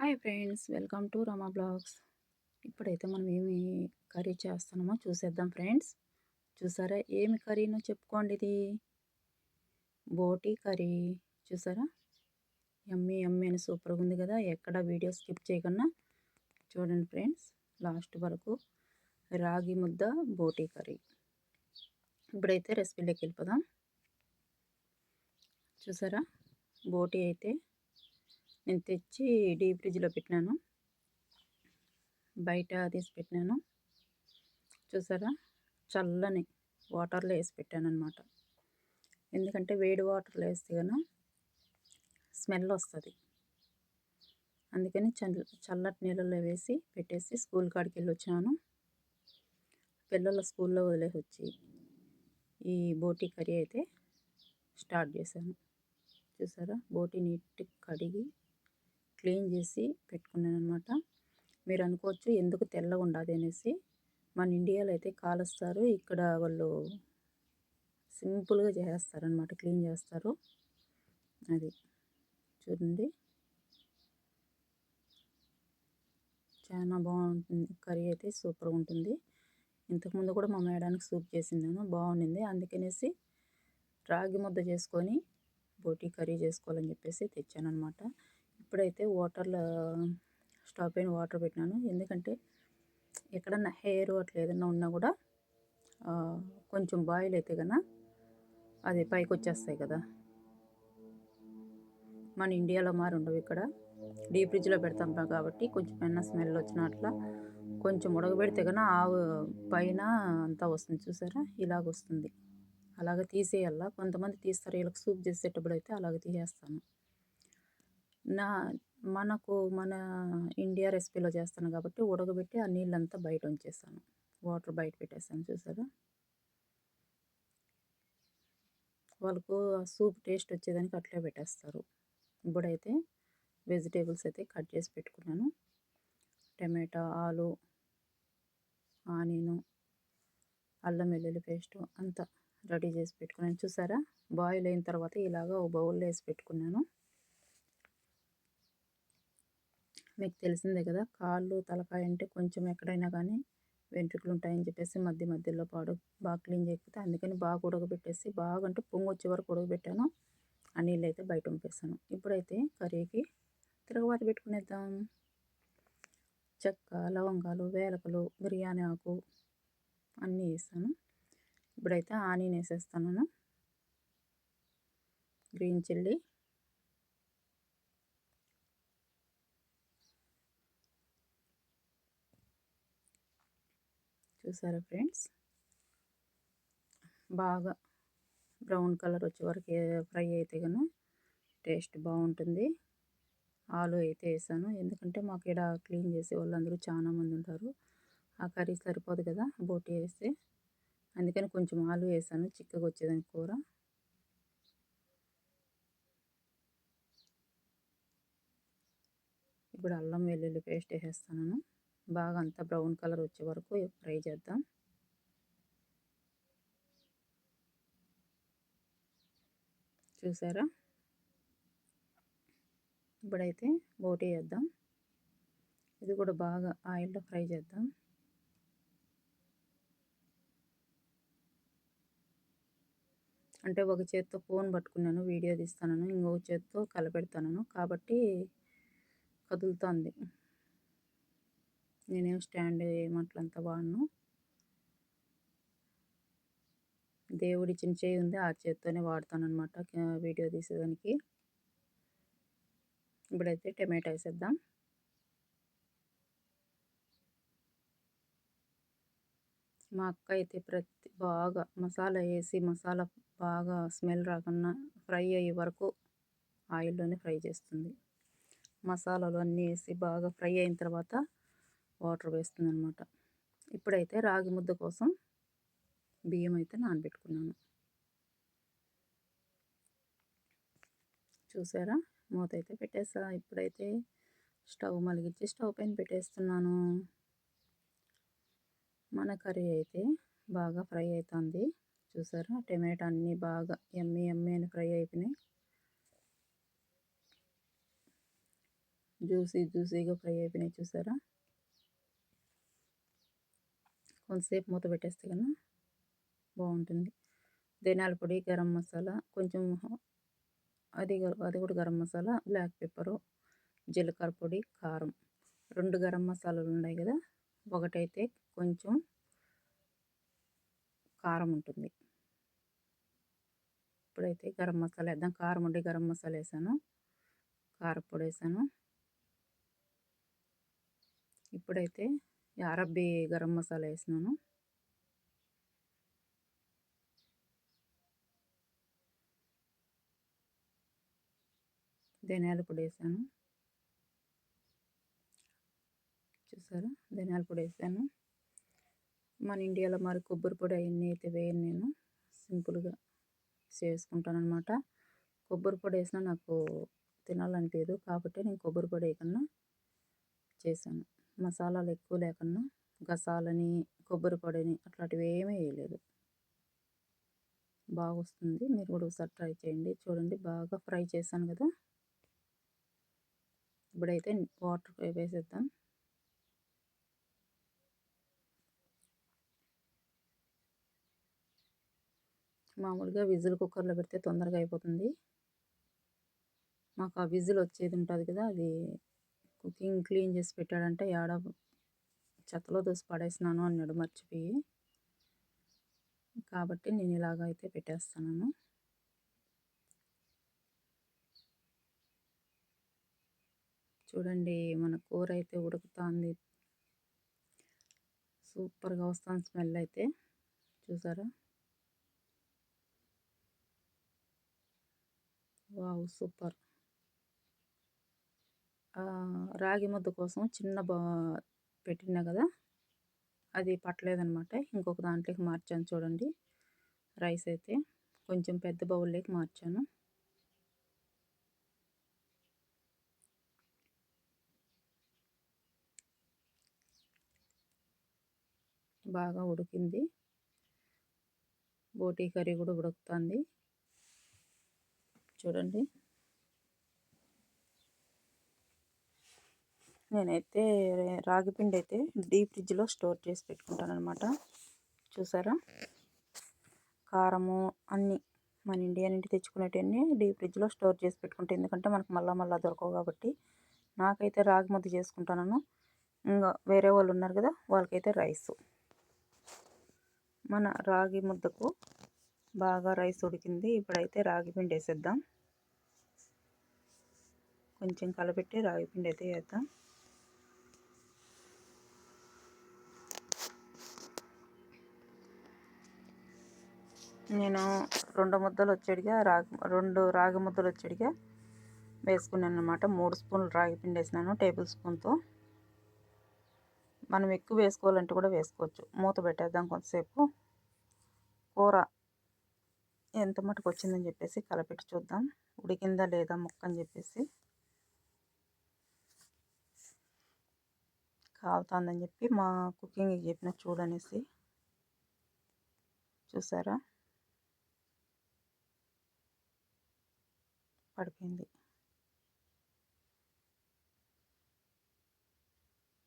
Hi friends! Welcome to Rama blogs. ఇప్పుడైతే మనం ఏమి కర్రీ చేస్తున్నామో చూసేద్దాం ఫ్రెండ్స్. చూసారా? ఏమి కర్రీనో చెప్పుకోండి ఇది. బోటీ కర్రీ. చూసారా? ఎమ్మి ఎమ్మి అని సూపర్గా ఉంది కదా! ఎక్కడ వీడియో స్కిప్ చేయకుండా చూడండి ఫ్రెండ్స్. లాస్ట్ వరకు రాగి ముద్ద బోటీ కర్రీ. ఇప్పుడైతే రెసిపీలోకి వెళ్ళిపోదాం. చూసారా? బోటీ అయితే నేను తెచ్చి డీప్ ఫ్రిడ్జ్లో పెట్టినాను. బయట తీసి పెట్టినాను. చూసారా? చల్లని వాటర్లో వేసి పెట్టాను అనమాట ఎందుకంటే వేడి వాటర్లో వేస్తే కనుక స్మెల్ వస్తుంది. అందుకని చల్ల చల్లటి నీళ్ళలో వేసి పెట్టేసి స్కూల్ కాడికి వెళ్ళి వచ్చాను. పిల్లల స్కూల్లో వదిలేసి వచ్చి ఈ బోటీ కర్రీ అయితే స్టార్ట్ చేశాను. చూసారా? బోటీ నీట్ కడిగి క్లీన్ చేసి పెట్టుకున్నాను అనమాట మీరు అనుకోవచ్చు ఎందుకు తెల్లగా ఉండాలి అనేసి మన ఇండియాలో అయితే కాలుస్తారు. ఇక్కడ వాళ్ళు సింపుల్గా చేస్తారనమాట క్లీన్ చేస్తారు. అది చూడండి. చాలా బాగుంటుంది. కర్రీ అయితే సూపర్గా ఉంటుంది. ఇంతకుముందు కూడా మా మేడానికి సూప్ చేసిందాను బాగుండింది. అందుకనేసి రాగి ముద్ద చేసుకొని బోటీ కర్రీ చేసుకోవాలని చెప్పేసి తెచ్చాను అనమాట ఇప్పుడైతే వాటర్లో స్టవ్ పైన వాటర్ పెట్టినాను. ఎందుకంటే ఎక్కడన్నా హెయిర్ అట్లా ఏదన్నా ఉన్నా కూడా కొంచెం బాయిల్ అయితే కన్నా అది పైకి వచ్చేస్తాయి కదా. మన ఇండియాలో మారి ఉండవు ఇక్కడ. డీప్ ఫ్రిడ్జ్లో పెడతాం కాబట్టి కొంచెం ఎన్న స్మెల్ వచ్చిన అట్లా కొంచెం ఉడకబెడితే కన్నా ఆవు పైన అంతా వస్తుంది చూసారా? ఇలాగ వస్తుంది. అలాగ తీసేయాల? కొంతమంది తీస్తారు. వీళ్ళకి సూప్ చేసేటప్పుడు అయితే అలాగ తీసేస్తాను. నా మనకు మన ఇండియా రెసిపీలో చేస్తాను కాబట్టి ఉడకబెట్టి ఆ నీళ్ళంతా బయట ఉంచేస్తాను వాటర్ బయట పెట్టేస్తాను చూసారా? వాళ్ళకు సూప్ టేస్ట్ వచ్చేదానికి అట్లే పెట్టేస్తారు. ఇప్పుడైతే వెజిటేబుల్స్ అయితే కట్ చేసి పెట్టుకున్నాను. టమాటా ఆలు ఆనియను అల్లం వెల్లుల్లి పేస్ట్ అంతా రెడీ చేసి పెట్టుకున్నాను. చూసారా? బాయిల్ అయిన తర్వాత ఇలాగ ఓ బౌల్లో వేసి పెట్టుకున్నాను. మీకు తెలిసిందే కదా! కాళ్ళు తలకాయ అంటే కొంచెం ఎక్కడైనా కానీ వెంట్రుకలు ఉంటాయని చెప్పేసి మధ్య మధ్యలో పాడు బాగా క్లీన్ చేయకపోతే అందుకని బాగా ఉడకబెట్టేసి బాగా అంటే పొంగు వచ్చే వరకు ఉడకబెట్టాను. ఆ నీళ్ళు అయితే బయట పంపేస్తాను ఇప్పుడైతే కర్రీకి తిరగబాటు పెట్టుకునేద్దాం. చెక్క లవంగాలు వేలకలు బిర్యానీ ఆకు అన్నీ వేస్తాను ఇప్పుడైతే ఆనియన్ వేసేస్తాను. గ్రీన్ చిల్లీ చూసారా ఫ్రెండ్స్? బాగా బ్రౌన్ కలర్ వచ్చే వరకు ఫ్రై అయితే కను టేస్ట్ బాగుంటుంది. ఆలు అయితే వేసాను. ఎందుకంటే మాకు ఇక్కడ క్లీన్ చేసే వాళ్ళందరూ చాలామంది ఉంటారు. ఆ కర్రీ సరిపోదు కదా బోటి వేస్తే. అందుకని కొంచెం ఆలు వేసాను. చిక్కగా వచ్చేదానికి కూర. ఇప్పుడు అల్లం వెల్లుల్లి పేస్ట్ వేసేస్తాను బాగా అంతా బ్రౌన్ కలర్ వచ్చే వరకు ఫ్రై చేద్దాం. చూసారా? ఇప్పుడైతే బోటీ వేద్దాం. ఇది కూడా బాగా ఆయిల్లో ఫ్రై చేద్దాం. అంటే ఒక చేత్తో ఫోన్ పట్టుకున్నాను వీడియో తీస్తాను ఇంకొక చేత్తో కలపెడతాను కాబట్టి కదులుతుంది. నేనేం స్టాండ్ ఏమట్లంత వాడను. దేవుడి చిన్న చేయి ఉంది ఆ చేత్తోనే వాడతాను అనమాట వీడియో తీసేదానికి. ఇప్పుడైతే టమాటా వేసేద్దాం. మా అక్క అయితే ప్రతి బాగా మసాలా వేసి మసాలా బాగా స్మెల్ రాకుండా ఫ్రై అయ్యే వరకు ఆయిల్లోనే ఫ్రై చేస్తుంది. మసాలాలు అన్నీ వేసి బాగా ఫ్రై అయిన తర్వాత వాటర్ వేస్తుంది అనమాట ఇప్పుడైతే రాగి ముద్ద కోసం బియ్యం అయితే నానబెట్టుకున్నాను. చూసారా? మూత అయితే పెట్టేసా. ఇప్పుడైతే స్టవ్ మలిగించి స్టవ్ పైన పెట్టేస్తున్నాను. మన కర్రీ అయితే బాగా ఫ్రై అవుతుంది చూసారా? టమాటా అన్నీ బాగా ఎమ్మి ఎమ్మి అని ఫ్రై అయిపోయినాయి. జ్యూసీ జ్యూసీగా ఫ్రై అయిపోయినాయి. చూసారా? కొంతసేపు మూత పెట్టేస్తే కన్నా బాగుంటుంది. ధనియాల పొడి గరం మసాలా కొంచెం అది అది కూడా గరం మసాలా బ్లాక్ పెప్పరు జీలకర్ర పొడి కారం. రెండు గరం మసాలాలు ఉన్నాయి కదా ఒకటైతే కొంచెం కారం ఉంటుంది. ఇప్పుడైతే గరం మసాలా వేద్దాం. కారం ఉండి గరం మసాలా వేసాను. కారపొడి వేసాను. ఇప్పుడైతే అరబ్బీ గరం మసాలా వేసినాను ధనియాల పొడి వేసాను చూసారా? ధనియాల పొడి వేసాను మన ఇండియాలో మరి కొబ్బరి పొడి అవన్నీ అయితే వేయను నేను. సింపుల్గా చేసుకుంటాను అనమాట కొబ్బరి పొడి వేసినా నాకు తినాలనిపించదు కాబట్టి నేను కొబ్బరి పొడి వేయకుండా చేశాను. మసాలాలు ఎక్కువ లేకుండా గసాలని కొబ్బరి పొడిని అట్లాంటివి ఏమీ వేయలేదు. బాగా వస్తుంది మీరు కూడా ఒకసారి ట్రై చేయండి. చూడండి బాగా ఫ్రై చేశాను కదా. ఇప్పుడైతే వాటర్ వేసేద్దాం. మామూలుగా విజిల్ కుక్కర్లో పెడితే తొందరగా అయిపోతుంది. మాకు ఆ విజిల్ వచ్చేది ఉంటుంది కదా అది కుకింగ్ క్లీన్ చేసి పెట్టాడంటే ఏడ చెత్తలో దోసి పడేసినాను అన్నాడు మర్చిపోయి. కాబట్టి నేను ఇలాగ అయితే పెట్టేస్తున్నాను. చూడండి మన కూర అయితే ఉడుకుతుంది. సూపర్గా వస్తుంది స్మెల్ అయితే. చూసారా? Wow super. రాగి ముద్ద కోసం చిన్న బా పెట్టినా కదా? అది పట్టలేదనమాట. ఇంకొక దాంట్లోకి మార్చాను చూడండి. రైస్ అయితే కొంచెం పెద్ద బౌల్లోకి మార్చాను. బాగా ఉడికింది. బోటీ కర్రీ కూడా ఉడుకుతుంది. చూడండి. నేనైతే రాగి పిండి అయితే డీప్ ఫ్రిడ్జ్లో స్టోర్ చేసి పెట్టుకుంటాను అనమాట చూసారా? కారము అన్నీ మన ఇండియా నుండి తెచ్చుకునేటన్నీ డీప్ ఫ్రిడ్జ్లో స్టోర్ చేసి పెట్టుకుంటే ఎందుకంటే మనకు మళ్ళా మళ్ళీ దొరకవు కాబట్టి నాకైతే రాగి ముద్ద చేసుకుంటాను ఇంకా వేరే వాళ్ళు ఉన్నారు కదా వాళ్ళకైతే రైస్. మన రాగి ముద్దకు బాగా రైస్ ఉడికింది ఇప్పుడైతే రాగి పిండి వేసేద్దాం. కొంచెం కలపెట్టి రాగి పిండి అయితే వేద్దాం. నేను రెండు ముద్దలు వచ్చేడిగా రాగి రెండు రాగి ముద్దలు వచ్చేడిగా వేసుకున్నాను అనమాట మూడు స్పూన్లు రాగి పిండి వేసినాను టేబుల్ స్పూన్తో. మనం ఎక్కువ వేసుకోవాలంటే కూడా వేసుకోవచ్చు. మూత పెట్టేద్దాం కొంతసేపు. కూర ఎంత మటుకు వచ్చిందని చెప్పేసి కలపెట్టి చూద్దాం. ఉడికిందా లేదా ముక్క అని చెప్పేసి. కాలుతుందని చెప్పి మా కుకింగ్కి చెప్పిన చూడనేసి. చూసారా? పడిపోయింది.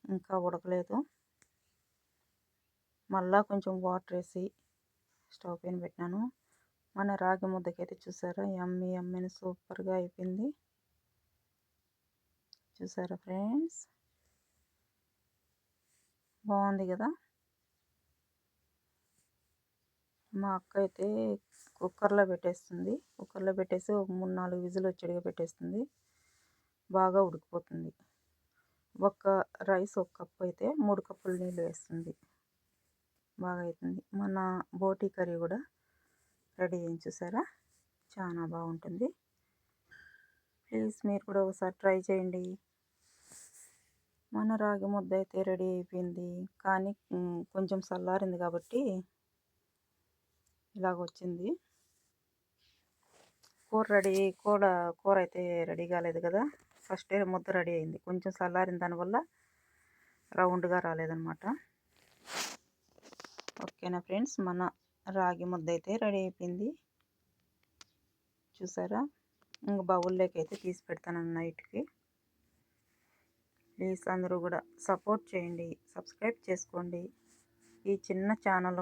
ఇంకా ఉడకలేదు. మళ్ళా కొంచెం వాటర్ వేసి స్టవ్ పైన పెట్టినాను. మన రాగి ముద్దకైతే చూసారా? ఎమ్మి ఎమ్మని సూపర్గా అయిపోయింది. చూసారా ఫ్రెండ్స్? బాగుంది కదా? మా అక్క అయితే కుక్కర్లో పెట్టేస్తుంది. కుక్కర్లో పెట్టేసి ఒక మూడు నాలుగు విజులు వచ్చేడిగా పెట్టేస్తుంది. బాగా ఉడికిపోతుంది. ఒక రైస్ ఒక కప్పు అయితే మూడు కప్పులు నీళ్ళు వేస్తుంది. బాగా అవుతుంది. మన బోటీ కర్రీ కూడా రెడీ అయింది చూసారా? చాలా బాగుంటుంది. ప్లీజ్ మీరు కూడా ఒకసారి ట్రై చేయండి. మన రాగి ముద్ద అయితే రెడీ అయిపోయింది. కానీ కొంచెం చల్లారింది కాబట్టి ఇలాగ వచ్చింది. కూర రెడీ కూర కూర అయితే రెడీ కాలేదు కదా. ఫస్ట్ ముద్ద రెడీ అయింది. కొంచెం చల్లారిన దానివల్ల రౌండ్గా రాలేదనమాట ఓకేనా ఫ్రెండ్స్? మన రాగి ముద్ద అయితే రెడీ అయిపోయింది. చూసారా? ఇంక బౌల్లోకి అయితే తీసి పెడతాను నైట్కి. ప్లీజ్ అందరూ కూడా సపోర్ట్ చేయండి. సబ్స్క్రైబ్ చేసుకోండి. ఈ చిన్న ఛానల్